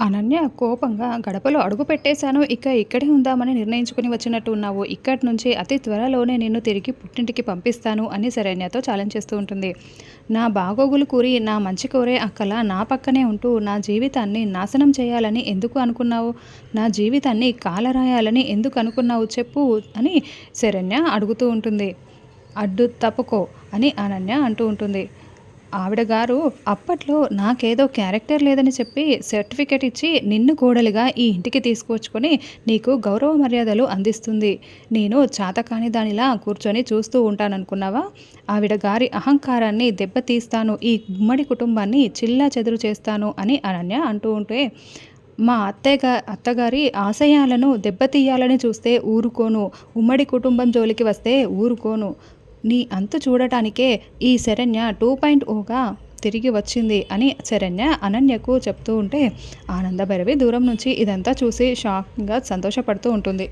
అనన్య కోపంగా గడపలో అడుగు పెట్టేశాను. ఇక ఇక్కడే ఉందామని నిర్ణయించుకుని వచ్చినట్టు ఉన్నావు. ఇక్కడి నుంచి అతి త్వరలోనే నిన్ను తిరిగి పుట్టింటికి పంపిస్తాను అని శరణ్యతో ఛాలెంజ్ చేస్తూ ఉంటుంది. నా బాగోగులు కూరి నా మంచి కోరే అక్కల నా పక్కనే ఉంటూ నా జీవితాన్ని నాశనం చేయాలని ఎందుకు అనుకున్నావు? నా జీవితాన్ని కాలరాయాలని ఎందుకు అనుకున్నావు? చెప్పు అని శరణ్య అడుగుతూ ఉంటుంది. అడ్డు తప్పుకో అని అనన్య అంటూ ఉంటుంది. ఆవిడ గారు అప్పట్లో నాకేదో క్యారెక్టర్ లేదని చెప్పి సర్టిఫికెట్ ఇచ్చి నిన్ను కోడలిగా ఈ ఇంటికి తీసుకొచ్చుకొని నీకు గౌరవ మర్యాదలు అందిస్తుంది. నేను చాతకాని దానిలా కూర్చొని చూస్తూ ఉంటాననుకున్నావా? ఆవిడ గారి అహంకారాన్ని దెబ్బతీస్తాను ఈ గుమ్మడి కుటుంబాన్ని చిల్లా చెదురు చేస్తాను అని అనన్య అంటూ ఉంటే మా అత్తయ్య అత్తగారి ఆశయాలను దెబ్బతీయాలని చూస్తే ఊరుకోను. ఉమ్మడి కుటుంబం జోలికి వస్తే ఊరుకోను. నీ అంతు చూడటానికే ఈ శరణ్య టూ పాయింట్ ఓగా తిరిగి వచ్చింది అని శరణ్య అనన్యకు చెప్తూ ఉంటే ఆనందభైరవి దూరం నుంచి ఇదంతా చూసి షాక్గా సంతోషపడుతూ ఉంటుంది.